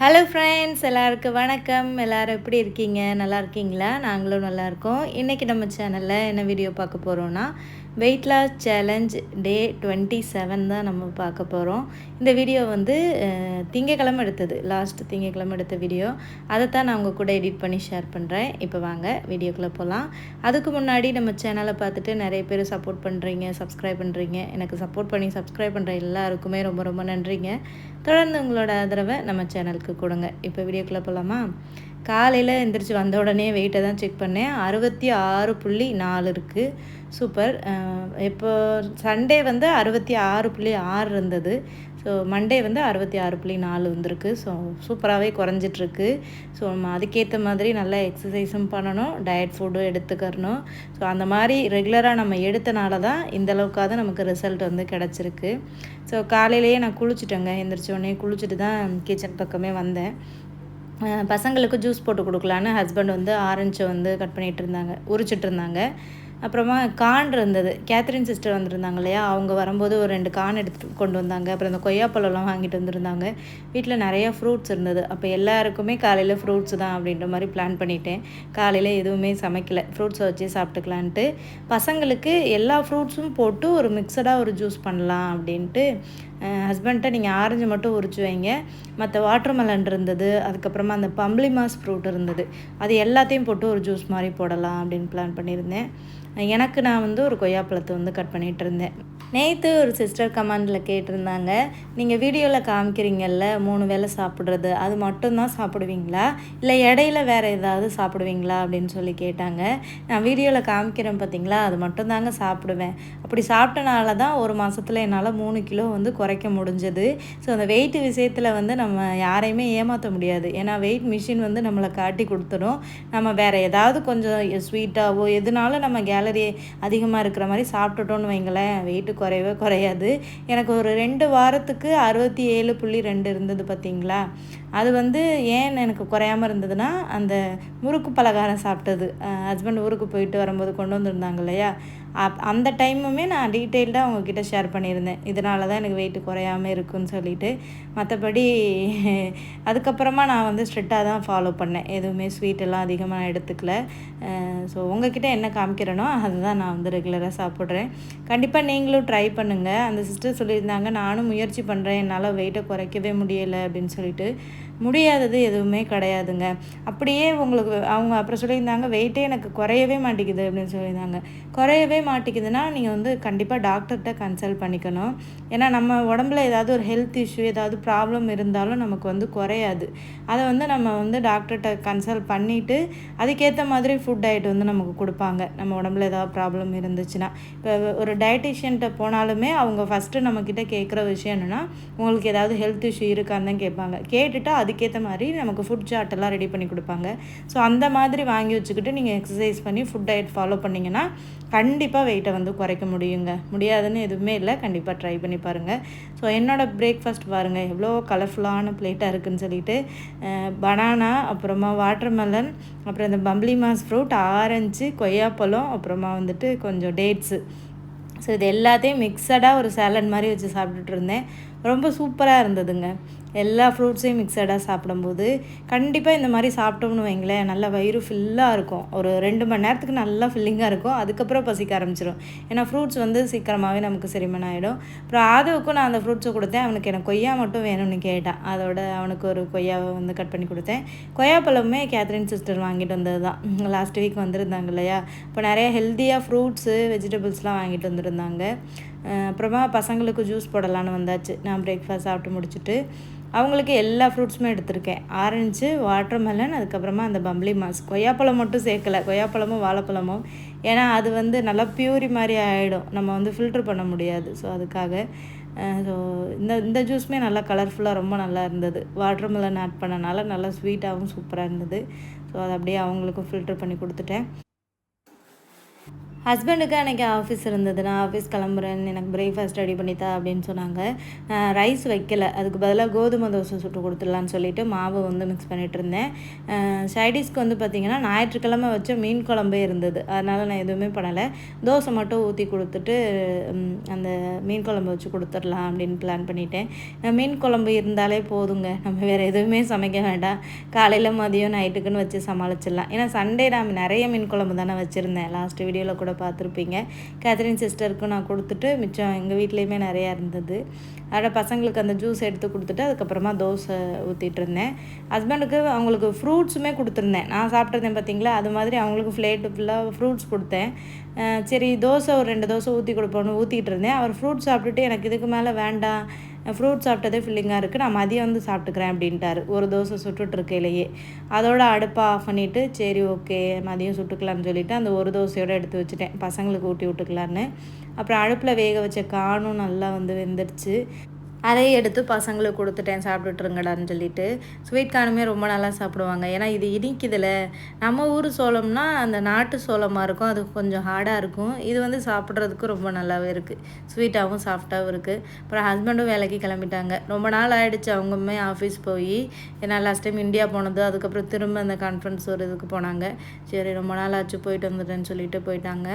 Hello friends எல்லாருக்கும் வணக்கம். எல்லோரும் எப்படி இருக்கீங்க? நல்லா இருக்கீங்களா? நாங்களும் நல்லாயிருக்கோம் இன்றைக்கி நம்ம சேனலில் என்ன வீடியோ பார்க்க போகிறோன்னா weight loss challenge day twenty seven தான் நம்ம பார்க்க போகிறோம் இந்த வீடியோ வந்து திங்கக்கிழமை எடுத்தது. லாஸ்ட் திங்கக்கிழமை எடுத்த வீடியோ அதை தான் நான் உங்கள் கூட எடிட் பண்ணி ஷேர் பண்ணுறேன் இப்போ வாங்க வீடியோக்குள்ளே போகலாம் அதுக்கு முன்னாடி நம்ம சேனலை பார்த்துட்டு நிறைய பேர் சப்போர்ட் பண்ணுறீங்க சப்ஸ்கிரைப் பண்ணுறீங்க எனக்கு சப்போர்ட் பண்ணி சப்ஸ்கிரைப் பண்ணுற எல்லாருக்குமே ரொம்ப ரொம்ப நன்றிங்க. தொடர்ந்து உங்களோட ஆதரவை நம்ம சேனலுக்கு கொடுங்க. இப்போ வீடியோக்குள்ளே போகலாமா காலையில் எந்திரிச்சு வந்த உடனே வெயிட்டை தான் செக் பண்ணேன். அறுபத்தி ஆறு புள்ளி நாலு இருக்குது சூப்பர் இப்போ சண்டே வந்து அறுபத்தி ஆறு புள்ளி ஆறு இருந்தது. ஸோ மண்டே வந்து அறுபத்தி ஆறு புள்ளி நாலு வந்திருக்கு. ஸோ சூப்பராகவே குறைஞ்சிட்ருக்கு. ஸோ நம்ம அதுக்கேற்ற மாதிரி நல்லா எக்ஸசைஸும் பண்ணணும். டயட் ஃபுட்டும் எடுத்துக்கறணும். ஸோ அந்த மாதிரி ரெகுலராக நம்ம எடுத்தனால தான் இந்த நமக்கு ரிசல்ட் வந்து கிடச்சிருக்கு. ஸோ காலையிலேயே நான் குளிச்சுட்டேங்க. எந்திரிச்ச உடனே குளிச்சுட்டு தான் கிச்சன் பக்கமே வந்தேன். பசங்களுக்கு ஜூஸ் போட்டு கொடுக்கலான்னு ஹஸ்பண்ட் வந்து ஆரஞ்சை வந்து கட் பண்ணிகிட்டு இருந்தாங்க உரிச்சிட்டு இருந்தாங்க. அப்புறமா கான் இருந்தது. கேத்ரின் சிஸ்டர் வந்திருந்தாங்க இல்லையா? அவங்க வரும்போது ஒரு ரெண்டு கான் எடுத்து கொண்டு வந்தாங்க. அப்புறம் இந்த கொய்யாப்பழம்லாம் வாங்கிட்டு வந்திருந்தாங்க. வீட்டில் நிறைய ஃப்ரூட்ஸ் இருந்தது. அப்போ எல்லாருக்குமே காலையில் ஃப்ரூட்ஸ் தான் அப்படின்ற மாதிரி பிளான் பண்ணிட்டேன். காலையில் எதுவுமே சமைக்கலை. ஃப்ரூட்ஸை வச்சு சாப்பிட்டுக்கலான்ட்டு. பசங்களுக்கு எல்லா ஃப்ரூட்ஸும் போட்டு ஒரு மிக்சடாக ஒரு ஜூஸ் பண்ணலாம் அப்படின்ட்டு ஹஸ்பண்ட்டை நீங்கள் ஆரஞ்சு மட்டும் உரிச்சு வைங்க. மற்ற வாட்டர்மெலன் இருந்தது அதுக்கப்புறமா அந்த பம்ப்ளி மாஸ் ஃப்ரூட் இருந்தது. அது எல்லாத்தையும் போட்டு ஒரு ஜூஸ் மாதிரி போடலாம் அப்படின்னு பிளான் பண்ணியிருந்தேன். எனக்கு நான் வந்து ஒரு கொய்யாப்பழத்தை வந்து கட் பண்ணிகிட்டு இருந்தேன். நேற்று ஒரு சிஸ்டர் கமாண்டில் கேட்டிருந்தாங்க. நீங்கள் வீடியோவில் காமிக்கிறீங்கல்ல மூணு வேளை சாப்பிட்றது அது மட்டும்தான் சாப்பிடுவீங்களா? இல்லை இடையில வேறு ஏதாவது சாப்பிடுவீங்களா? அப்படின்னு சொல்லி கேட்டாங்க. நான் வீடியோவில் காமிக்கிறேன் பார்த்தீங்களா அது மட்டும்தாங்க சாப்பிடுவேன். அப்படி சாப்பிட்டனால தான் ஒரு மாதத்தில் என்னால் மூணு கிலோ வந்து குறைக்க முடிஞ்சது. ஸோ அந்த வெயிட் விஷயத்தில் வந்து நம்ம யாரையுமே ஏமாற்ற முடியாது. ஏன்னா வெயிட் மிஷின் வந்து நம்மளை காட்டி கொடுத்துடும் நம்ம வேறு ஏதாவது கொஞ்சம் ஸ்வீட்டாவோ எதுனாலும் நம்ம கேலரி அதிகமாக இருக்கிற மாதிரி சாப்பிட்டுட்டோன்னு வைங்களேன் வெயிட்டு குறையவே குறையாது. எனக்கு ஒரு ரெண்டு வாரத்துக்கு அறுபத்தி ஏழு புள்ளி ரெண்டு இருந்தது பார்த்தீங்களா? அது வந்து ஏன் எனக்கு குறையாம இருந்ததுன்னா அந்த முறுக்கு பலகாரம் சாப்பிட்டது. ஹஸ்பண்ட் ஊருக்கு போயிட்டு வரும்போது கொண்டு வந்திருந்தாங்க இல்லையா? அப் அந்த டைமுமே நான் டீட்டெயில்டாக அவங்கக்கிட்ட ஷேர் பண்ணியிருந்தேன். இதனால தான் எனக்கு வெயிட் குறையாமல் இருக்குன்னு சொல்லிட்டு. மற்றபடி அதுக்கப்புறமா நான் வந்து ஸ்ட்ரிக்டாக தான் ஃபாலோ பண்ணேன். எதுவுமே ஸ்வீட்டெல்லாம் அதிகமாக நான் எடுத்துக்கல. ஸோ உங்ககிட்ட என்ன காமிக்கிறேனோ அதுதான் நான் வந்து ரெகுலராக சாப்பிட்றேன். கண்டிப்பாக நீங்களும் ட்ரை பண்ணுங்கள் அந்த சிஸ்டர் சொல்லியிருந்தாங்க நானும் முயற்சி பண்ணுறேன் என்னால் வெயிட்டை குறைக்கவே முடியலை. அப்படின்னு சொல்லிட்டு. முடியாதது எதுவுமே கிடையாதுங்க. அப்படியே உங்களுக்கு அவங்க அப்புறம் சொல்லியிருந்தாங்க வெயிட்டே எனக்கு குறையவே மாட்டேங்குது அப்படின்னு சொல்லியிருந்தாங்க. குறையவே மாட்டேங்குதுன்னா நீங்கள் வந்து கண்டிப்பாக டாக்டர்கிட்ட கன்சல்ட் பண்ணிக்கணும். ஏன்னா நம்ம உடம்புல ஏதாவது ஒரு ஹெல்த் இஷ்யூ ஏதாவது ப்ராப்ளம் இருந்தாலும் நமக்கு வந்து குறையாது. அதை வந்து நம்ம வந்து டாக்டர்கிட்ட கன்சல்ட் பண்ணிவிட்டு அதுக்கேற்ற மாதிரி ஃபுட் டயட் வந்து நமக்கு கொடுப்பாங்க. நம்ம உடம்புல ஏதாவது ப்ராப்ளம் இருந்துச்சுன்னா. இப்போ ஒரு டயட்டிஷியன்கிட்ட போனாலுமே அவங்க ஃபஸ்ட்டு நம்மக்கிட்ட கேட்குற விஷயம் என்னென்னா உங்களுக்கு ஏதாவது ஹெல்த் இஷ்யூ இருக்கான்னு தான் கேட்பாங்க. கேட்டுட்டு அதுக்கேற்ற மாதிரி நமக்கு ஃபுட் சார்ட்டெல்லாம் ரெடி பண்ணி கொடுப்பாங்க. ஸோ அந்த மாதிரி வாங்கி வச்சுக்கிட்டு நீங்கள் எக்ஸசைஸ் பண்ணி ஃபுட் டயட் ஃபாலோ பண்ணிங்கன்னா கண்டிப்பாக வெயிட்டை வந்து குறைக்க முடியுங்க. முடியாதுன்னு எதுவுமே இல்லை. கண்டிப்பாக ட்ரை பண்ணி பாருங்கள் ஸோ என்னோடய பிரேக்ஃபாஸ்ட் பாருங்கள் எவ்வளோ கலர்ஃபுல்லான பிளேட்டாக இருக்குதுன்னு சொல்லிட்டு பனானா அப்புறமா வாட்டர்மெலன் அப்புறம் இந்த பம்ப்ளி மாஸ் ஃப்ரூட் ஆரஞ்சு கொய்யாப்பழம் அப்புறமா வந்துட்டு கொஞ்சம் டேட்ஸு ஸோ இது எல்லாத்தையும் மிக்சடாக ஒரு சேலட் மாதிரி வச்சு சாப்பிட்டுட்டு இருந்தேன். ரொம்ப சூப்பராக இருந்ததுங்க. எல்லா ஃப்ரூட்ஸையும் மிக்சடாக சாப்பிடும்போது கண்டிப்பாக இந்த மாதிரி சாப்பிட்டோம்னு வைங்களேன் நல்லா வயிறு ஃபுல்லாக இருக்கும். ஒரு ரெண்டு மணி நேரத்துக்கு நல்லா ஃபில்லிங்காக இருக்கும். அதுக்கப்புறம் பசிக்க ஆரம்பிச்சிடும் ஏன்னா ஃப்ரூட்ஸ் வந்து சீக்கிரமாகவே நமக்கு செரிமன் ஆகிடும் அப்புறம் ஆதவுக்கும் நான் அந்த ஃப்ரூட்ஸை கொடுத்தேன். அவனுக்கு எனக்கு கொய்யா மட்டும் வேணும்னு கேட்டான். அதோட அவனுக்கு ஒரு கொய்யாவை வந்து கட் பண்ணி கொடுத்தேன். கொய்யாப்பழமே கேத்ரின் சிஸ்டர் வாங்கிட்டு வந்தது தான். லாஸ்ட் வீக் வந்திருந்தாங்க இல்லையா? இப்போ நிறைய ஹெல்த்தியாக ஃப்ரூட்ஸு வெஜிடபிள்ஸ்லாம் வாங்கிட்டு வந்திருந்தாங்க. அப்புறமா பசங்களுக்கு ஜூஸ் போடலான்னு வந்தாச்சு. நான் பிரேக்ஃபாஸ்ட் சாப்பிட்டு முடிச்சுட்டு அவங்களுக்கு எல்லா ஃப்ரூட்ஸுமே எடுத்திருக்கேன். ஆரஞ்சு வாட்டர்மெலன் அதுக்கப்புறமா அந்த பம்ப்ளி மாஸ் கொய்யாப்பழம் மட்டும் சேர்க்கலை. கொய்யாப்பழமும் வாழைப்பழமும். ஏன்னா அது வந்து நல்லா பியூரி மாதிரி ஆகிடும் நம்ம வந்து ஃபில்ட்ரு பண்ண முடியாது. ஸோ அதுக்காக ஸோ இந்த இந்த ஜூஸுமே நல்லா கலர்ஃபுல்லாக ரொம்ப நல்லா இருந்தது. வாட்டர்மெலன் ஆட் பண்ணனால நல்லா ஸ்வீட்டாகவும் சூப்பராக இருந்தது. ஸோ அதை அப்படியே அவங்களுக்கும் ஃபில்ட்ரு பண்ணி கொடுத்துட்டேன். ஹஸ்பண்டுக்கு அன்றைக்கி ஆஃபீஸ் இருந்தது. நான் ஆஃபீஸ் கிளம்புறேன் எனக்கு பிரேக்ஃபாஸ்ட் ரெடி பண்ணித்தா அப்படின்னு சொன்னாங்க. ரைஸ் வைக்கல. அதுக்கு பதிலாக கோதுமை தோசை சுட்டு கொடுத்துடலான்னு சொல்லிட்டு மாவு வந்து மிக்ஸ் பண்ணிகிட்டு இருந்தேன். சைடிஷ்க்கு வந்து பார்த்திங்கன்னா ஞாயிற்றுக்கிழமை வச்ச மீன் குழம்பே இருந்தது. அதனால் நான் எதுவுமே பண்ணலை. தோசை மட்டும் ஊற்றி கொடுத்துட்டு அந்த மீன் குழம்பு வச்சு கொடுத்துடலாம் அப்படின்னு பிளான் பண்ணிட்டேன். மீன் குழம்பு இருந்தாலே போதுங்க. நம்ம வேறு எதுவுமே சமைக்க வேண்டாம். காலையில் மதியம் நைட்டுக்குன்னு வச்சு சமாளிச்சிடலாம். ஏன்னா சண்டே நான் நிறைய மீன் குழம்பு தானே வச்சுருந்தேன். லாஸ்ட் வீடியோவில் கூட பார்த்துருப்பீங்க. கேத்ரின் சிஸ்டருக்கும் நான் கொடுத்துட்டு மிச்சம் எங்கள் வீட்லேயுமே நிறையா இருந்தது. அதோட பசங்களுக்கு அந்த ஜூஸ் எடுத்து கொடுத்துட்டு அதுக்கப்புறமா தோசை ஊற்றிட்டு இருந்தேன். ஹஸ்பண்டுக்கு அவங்களுக்கு ஃப்ரூட்ஸுமே கொடுத்துருந்தேன். நான் சாப்பிட்ருந்தேன் பார்த்தீங்களா? அது மாதிரி அவங்களுக்கு ஃப்ளேட்டு ஃபுல்லாக ஃப்ரூட்ஸ் கொடுத்தேன். சரி தோசை ஒரு ரெண்டு தோசை ஊற்றி கொடுப்போன்னு ஊற்றிட்டு இருந்தேன். அவர் ஃப்ரூட்ஸ் சாப்பிட்டுட்டு எனக்கு இதுக்கு மேலே வேண்டாம் ஃப்ரூட் சாப்பிட்டதே ஃபில்லிங்காக இருக்குது நான் மதியம் வந்து சாப்பிட்டுக்கிறேன் அப்படின்ட்டாரு. ஒரு தோசை சுட்டுட்ருக்கையிலேயே. அதோட அடுப்பை ஆஃப் பண்ணிவிட்டு சரி ஓகே மதியம் சுட்டுக்கலாம்னு சொல்லிவிட்டு அந்த ஒரு தோசையோடு எடுத்து வச்சுட்டேன். பசங்களுக்கு ஊட்டி விட்டுக்கலான்னு. அப்புறம் அடுப்பில் வேக வச்ச காணும் நல்லா வந்து வெந்துடுச்சு. அதையே எடுத்து பசங்களுக்கு கொடுத்துட்டேன் சாப்பிட்டுட்டுருங்கடான்னு சொல்லிட்டு. ஸ்வீட் கார்னுமே ரொம்ப நல்லா சாப்பிடுவாங்க. ஏன்னா இது இனிக்குதில்ல நம்ம ஊர் சோளம்னா அந்த நாட்டு சோளமாக இருக்கும். அது கொஞ்சம் ஹார்டாக இருக்கும். இது வந்து சாப்பிட்றதுக்கு ரொம்ப நல்லாவே இருக்குது ஸ்வீட்டாகவும் சாஃப்டாகவும் இருக்குது அப்புறம் ஹஸ்பண்டும் வேலைக்கு கிளம்பிட்டாங்க. ரொம்ப நாள் ஆகிடுச்சு அவங்களுமே ஆஃபீஸ் போய் ஏன்னா லாஸ்ட் டைம் இந்தியா போனது. அதுக்கப்புறம் திரும்ப அந்த கான்ஃபரன்ஸ் ஒரு இதுக்கு போனாங்க. சரி ரொம்ப நாள் ஆச்சு. போயிட்டு வந்துட்டேன்னு சொல்லிட்டு போயிட்டாங்க.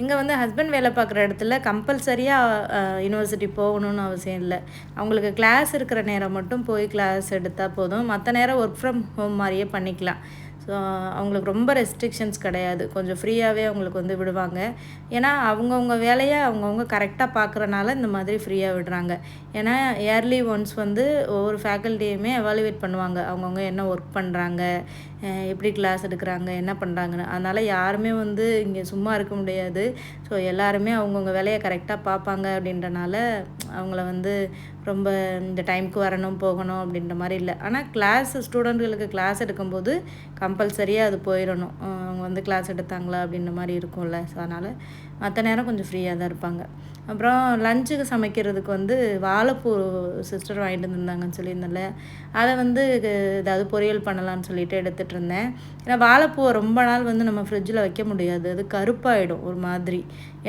இங்கே வந்து ஹஸ்பண்ட் வேலை பார்க்குற இடத்துல கம்பல்சரியாக யூனிவர்சிட்டி போகணும்னு அவசியம் இல்லை. அவங்களுக்கு கிளாஸ் இருக்கிற நேரம் மட்டும் போய் கிளாஸ் எடுத்தால் போதும். மற்ற நேரம் ஒர்க் ஃப்ரம் ஹோம் மாதிரியே பண்ணிக்கலாம். ஸோ அவங்களுக்கு ரொம்ப ரெஸ்ட்ரிக்ஷன்ஸ் கிடையாது. கொஞ்சம் ஃப்ரீயாகவே அவங்களுக்கு வந்து விடுவாங்க. ஏன்னா அவங்கவுங்க வேலையை அவங்கவுங்க கரெக்டாக பார்க்குறனால இந்த மாதிரி ஃப்ரீயாக விடுறாங்க. ஏன்னா இயர்லி ஒன்ஸ் வந்து ஒவ்வொரு ஃபேக்கல்ட்டியுமே எவாலுவேட் பண்ணுவாங்க. அவங்கவுங்க என்ன ஒர்க் பண்ணுறாங்க எப்படி கிளாஸ் எடுக்கிறாங்க என்ன பண்ணுறாங்கன்னு அதனால் யாருமே வந்து இங்கே சும்மா இருக்க முடியாது. ஸோ எல்லாருமே அவங்கவுங்க வேலையை கரெக்டாக பார்ப்பாங்க அப்படின்றனால அவங்கள வந்து ரொம்ப இந்த டைமுக்கு வரணும் போகணும் அப்படின்ற மாதிரி இல்லை. ஆனால் கிளாஸ் ஸ்டூடெண்ட்களுக்கு கிளாஸ் எடுக்கும்போது கம்பல்சரியாக அது போயிடணும். அவங்க வந்து கிளாஸ் எடுத்தாங்களா அப்படின்ற மாதிரி இருக்கும்ல. ஸோ அதனால் மற்ற நேரம் கொஞ்சம் ஃப்ரீயாக தான் இருப்பாங்க. அப்புறம் லஞ்சுக்கு சமைக்கிறதுக்கு வந்து வாழைப்பூ சிஸ்டர் வாங்கிட்டு வந்திருந்தாங்கன்னு சொல்லியிருந்தேன்ல. அதை வந்து ஏதாவது பொரியல் பண்ணலான்னு சொல்லிட்டு எடுத்துகிட்டு இருந்தேன். ஏன்னா வாழைப்பூவை ரொம்ப நாள் வந்து நம்ம ஃப்ரிட்ஜில் வைக்க முடியாது. அது கருப்பாயிடும் ஒரு மாதிரி.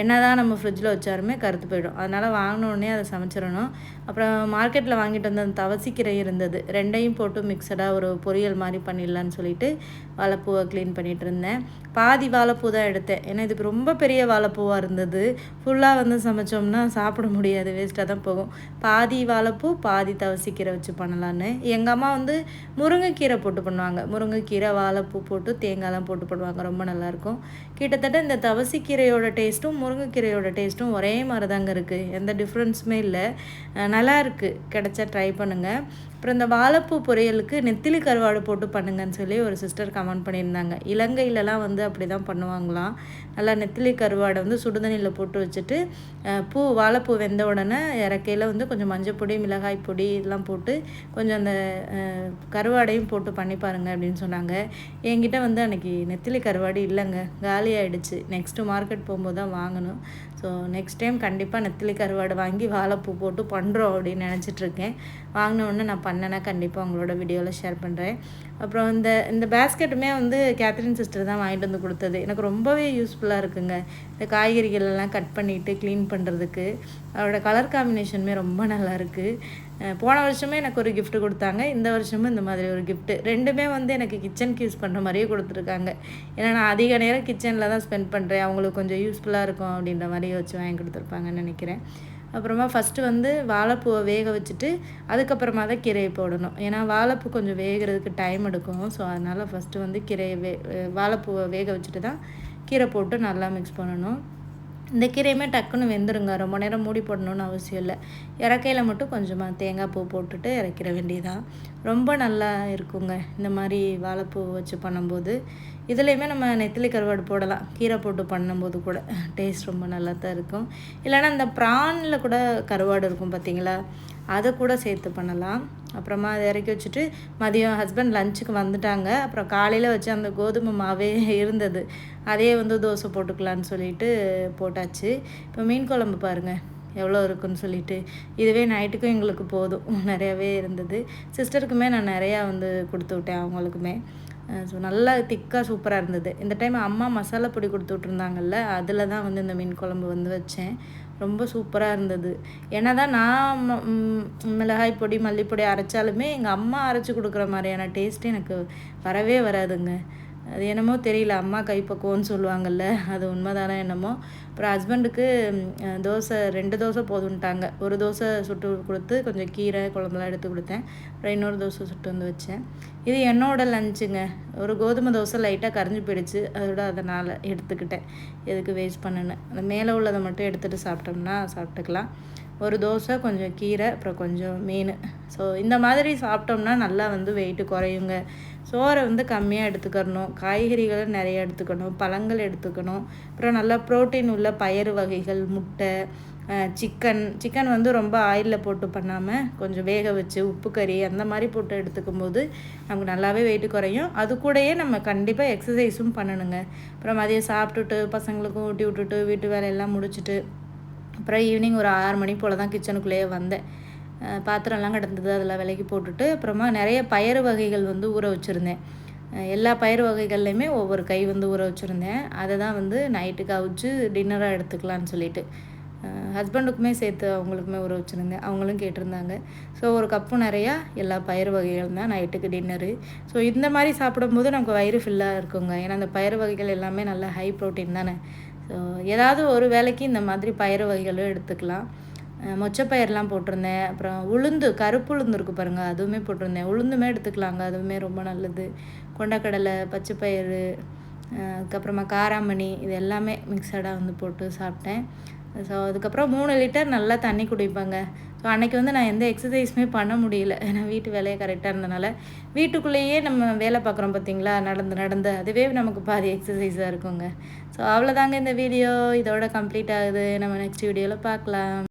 என்ன தான் நம்ம ஃப்ரிட்ஜில் வச்சாலுமே கருத்து போயிடும். அதனால் வாங்கினோடனே அதை சமைச்சிடணும். அப்புறம் மார்க்கெட்டில் வாங்கிட்டு வந்த அந்த தவசிக்கீரை இருந்தது. ரெண்டையும் போட்டு மிக்சடாக ஒரு பொரியல் மாதிரி பண்ணிடலான்னு சொல்லிட்டு வாழைப்பூவை க்ளீன் பண்ணிகிட்டு இருந்தேன். பாதி வாழைப்பூ தான் எடுத்தேன். ஏன்னா இதுக்கு ரொம்ப பெரிய வாழைப்பூவாக இருந்தது. ஃபுல்லாக வந்து சமைச்சோம்னா சாப்பிட முடியாது வேஸ்ட்டாக தான் போகும். பாதி வாழைப்பூ பாதி தவசிக்கீரை வச்சு பண்ணலான்னு. எங்கள் அம்மா வந்து முருங்கைக்கீரை போட்டு பண்ணுவாங்க. முருங்கைக்கீரை வாழைப்பூ போட்டு தேங்காய்லாம் போட்டு பண்ணுவாங்க. ரொம்ப நல்லாயிருக்கும். கிட்டத்தட்ட இந்த தவசிக்கீரையோட டேஸ்ட்டும் முருங்கைக்கீரையோட டேஸ்ட்டும் ஒரே மாதிரி தாங்க இருக்குது எந்த டிஃப்ரென்ஸுமே இல்லை. நல்லா இருக்குது கிடச்சா ட்ரை பண்ணுங்கள் அப்புறம் இந்த வாழைப்பூ பொரியலுக்கு நெத்திலி கருவாடு போட்டு பண்ணுங்கன்னு சொல்லி ஒரு சிஸ்டர் கமெண்ட் பண்ணியிருந்தாங்க. இலங்கையிலலாம் வந்து அப்படி தான் பண்ணுவாங்களாம். நல்லா நெத்திலி கருவாடை வந்து சுடுதண்ணியில் போட்டு வச்சுட்டு பூ வாழைப்பூ வெந்த உடனே இறக்கையில் வந்து கொஞ்சம் மஞ்சள் பொடி மிளகாய் பொடி இதெல்லாம் போட்டு கொஞ்சம் அந்த கருவாடையும் போட்டு பண்ணி பாருங்க அப்படின்னு சொன்னாங்க. என்கிட்ட வந்து அன்றைக்கி நெத்திலி கருவாடு இல்லைங்க. காலி ஆகிடுச்சு நெக்ஸ்ட்டு மார்க்கெட் போகும்போது தான் வாங்கணும். ஸோ நெக்ஸ்ட் டைம் கண்டிப்பாக நெத்திலி கருவாடு வாங்கி வாழைப்பூ போட்டு பண்ணுறோம் அப்படின்னு நினச்சிட்ருக்கேன் வாங்கின நான் பண்ணேன்னா கண்டிப்பாக உங்களோட வீடியோவில் ஷேர் பண்ணுறேன் அப்புறம் இந்த இந்த பேஸ்கெட்டுமே வந்து கேத்ரின் சிஸ்டர் தான் வாங்கிட்டு வந்து கொடுத்தது. எனக்கு ரொம்பவே யூஸ்ஃபுல்லாக இருக்குங்க. இந்த காய்கறிகள் எல்லாம் கட் பண்ணிவிட்டு க்ளீன் பண்ணுறதுக்கு அவரோட கலர் காம்பினேஷனுமே ரொம்ப நல்லா இருக்குது போன வருஷமே எனக்கு ஒரு கிஃப்ட் கொடுத்தாங்க. இந்த வருஷமும் இந்த மாதிரி ஒரு கிஃப்ட்டு ரெண்டுமே வந்து எனக்கு கிச்சனுக்கு யூஸ் பண்ணுற மாதிரியே கொடுத்துருக்காங்க. ஏன்னா நான் அதிக நேரம் கிச்சனில் தான் ஸ்பெண்ட் பண்ணுறேன் அவங்களுக்கு கொஞ்சம் யூஸ்ஃபுல்லாக இருக்கும் அப்படின்ற மாதிரி வச்சு வாங்கி கொடுத்துருப்பாங்கன்னு நினைக்கிறேன். அப்புறமா ஃபஸ்ட்டு வந்து வாழைப்பூவை வேக வச்சுட்டு அதுக்கப்புறமா தான் கீரையை போடணும். ஏன்னா வாழைப்பூ கொஞ்சம் வேகிறதுக்கு டைம் எடுக்கும். ஸோ அதனால் ஃபஸ்ட்டு வந்து கீரையை வே வாழைப்பூவை வேக வச்சுட்டு தான் கீரை போட்டு நல்லா மிக்ஸ் பண்ணணும். இந்த கீரையுமே டக்குன்னு வெந்துருங்க. ரொம்ப நேரம் மூடி போடணுன்னு அவசியம் இல்லை. இறக்கையில் மட்டும் கொஞ்சமாக தேங்காய் பூ போட்டுட்டு இறக்கிற வேண்டியதான் ரொம்ப நல்லா இருக்குங்க. இந்த மாதிரி வாழைப்பூ வச்சு பண்ணும்போது. இதுலேயுமே நம்ம நெத்திலி கருவாடு போடலாம். கீரை போட்டு பண்ணும்போது கூட டேஸ்ட் ரொம்ப நல்லா தான் இருக்கும். இல்லைனா இந்த ப்ரானில் கூட கருவாடு இருக்கும் பார்த்தீங்களா அதை கூட சேர்த்து பண்ணலாம். அப்புறமா அதை இறக்கி வச்சுட்டு மதியம் ஹஸ்பண்ட் லஞ்சுக்கு வந்துட்டாங்க. அப்புறம் காலையில் வச்சு அந்த கோதுமை மாவே இருந்தது. அதே வந்து தோசை போட்டுக்கலான்னு சொல்லிட்டு போட்டாச்சு. இப்போ மீன் குழம்பு பாருங்கள் எவ்வளோ இருக்குன்னு சொல்லிட்டு. இதுவே நைட்டுக்கும் எங்களுக்கு போதும். நிறையாவே இருந்தது. சிஸ்டருக்குமே நான் நிறையா வந்து கொடுத்து விட்டேன் அவங்களுக்குமே. ஸோ நல்லா திக்காக சூப்பராக இருந்தது. இந்த டைம் அம்மா மசாலா பொடி கொடுத்து விட்ருந்தாங்கல்ல அதில் தான் வந்து இந்த மீன் குழம்பு வந்து வச்சேன். ரொம்ப சூப்பராக இருந்தது. ஏன்னா தான் நான் மிளகாய் பொடி மல்லிப்பொடி அரைச்சாலுமே எங்கள் அம்மா அரைச்சி கொடுக்குற மாதிரியான டேஸ்ட்டு எனக்கு வரவே வராதுங்க. அது என்னமோ தெரியல அம்மா கைப்பக்குவம்னு சொல்லுவாங்கள்ல அது உண்மைதானே என்னமோ. அப்புறம் ஹஸ்பண்டுக்கு தோசை ரெண்டு தோசை போதுன்ட்டாங்க ஒரு தோசை சுட்டு கொடுத்து கொஞ்சம் கீரை குழம்புலாம் எடுத்து கொடுத்தேன். அப்புறம் இன்னொரு தோசை சுட்டு வந்து வச்சேன். இது என்னோட லஞ்சுங்க ஒரு கோதுமை தோசை லைட்டாக கரைஞ்சி போயிடுச்சு. அதோட அதனால் எடுத்துக்கிட்டேன். எதுக்கு வேஸ்ட் பண்ணுன்னு. அந்த மேலே உள்ளதை மட்டும் எடுத்துகிட்டு சாப்பிட்டோம்னா சாப்பிட்டுக்கலாம். ஒரு தோசை கொஞ்சம் கீரை அப்புறம் கொஞ்சம் மீன். ஸோ இந்த மாதிரி சாப்பிட்டோம்னா நல்லா வந்து வெயிட்டு குறையுங்க. சோறை வந்து கம்மியாக எடுத்துக்கணும் காய்கறிகளை நிறைய எடுத்துக்கணும். பழங்கள் எடுத்துக்கணும். அப்புறம் நல்லா ப்ரோட்டீன் உள்ள பயறு வகைகள் முட்டை சிக்கன் சிக்கன் வந்து ரொம்ப ஆயிலில் போட்டு பண்ணாமல் கொஞ்சம் வேக வச்சு உப்பு கறி அந்த மாதிரி போட்டு எடுத்துக்கும் போது நமக்கு நல்லாவே வெயிட்டு குறையும். அது கூடயே நம்ம கண்டிப்பாக எக்ஸசைஸும் பண்ணணுங்க. அப்புறம் மதியம் சாப்பிட்டுட்டு பசங்களுக்கும் ஊட்டி விட்டுட்டு வீட்டு வேலையெல்லாம் முடிச்சுட்டு அப்புறம் ஈவினிங் ஒரு ஆறு மணி போல் தான் கிச்சனுக்குள்ளேயே வந்தேன். பாத்திரம்லாம் கிடந்தது அதில் விலைக்கு போட்டுட்டு அப்புறமா நிறைய பயறு வகைகள் வந்து ஊற வச்சுருந்தேன். எல்லா பயிர் வகைகள்லையுமே ஒவ்வொரு கை வந்து ஊற வச்சுருந்தேன். அதை தான் வந்து நைட்டுக்கு அவிச்சு டின்னராக எடுத்துக்கலான்னு சொல்லிட்டு ஹஸ்பண்டுக்குமே சேர்த்து அவங்களுக்குமே ஊற வச்சுருந்தேன். அவங்களும் கேட்டிருந்தாங்க. ஸோ ஒரு கப்பு நிறையா எல்லா பயிர் வகைகள் தான் நைட்டுக்கு டின்னரு ஸோ இந்த மாதிரி சாப்பிடும்போது நமக்கு வயிறு ஃபில்லாக இருக்குங்க. ஏன்னா அந்த பயிர் வகைகள் எல்லாமே நல்ல ஹை ப்ரோட்டீன் தானே. ஸோ ஏதாவது ஒரு வேலைக்கு இந்த மாதிரி பயிறு வகைகளும் எடுத்துக்கலாம். மொச்சப்பயிரெலாம் போட்டிருந்தேன். அப்புறம் உளுந்து கருப்பு உளுந்து இருக்குது பாருங்கள் அதுவுமே போட்டிருந்தேன். உளுந்துமே எடுத்துக்கலாங்க அதுவுமே ரொம்ப நல்லது. கொண்டக்கடலை பச்சைப்பயிறு அதுக்கப்புறமா காராமணி இது எல்லாமே மிக்சடாக வந்து போட்டு சாப்பிட்டேன். ஸோ அதுக்கப்புறம் மூணு லிட்டர் நல்லா தண்ணி குடிப்பாங்க. ஸோ அன்றைக்கி வந்து நான் எந்த எக்ஸசைஸுமே பண்ண முடியல. ஏன்னா வீட்டு வேலையை கரெக்டாக இருந்தனால. வீட்டுக்குள்ளேயே நம்ம வேலை பார்க்குறோம் பார்த்தீங்களா? நடந்து நடந்து. அதுவே நமக்கு பாதி எக்ஸசைஸாக இருக்குங்க. ஸோ அவ்வளோதாங்க இந்த வீடியோ இதோட கம்ப்ளீட் ஆகுது. நம்ம நெக்ஸ்ட் வீடியோவில் பார்க்கலாம்.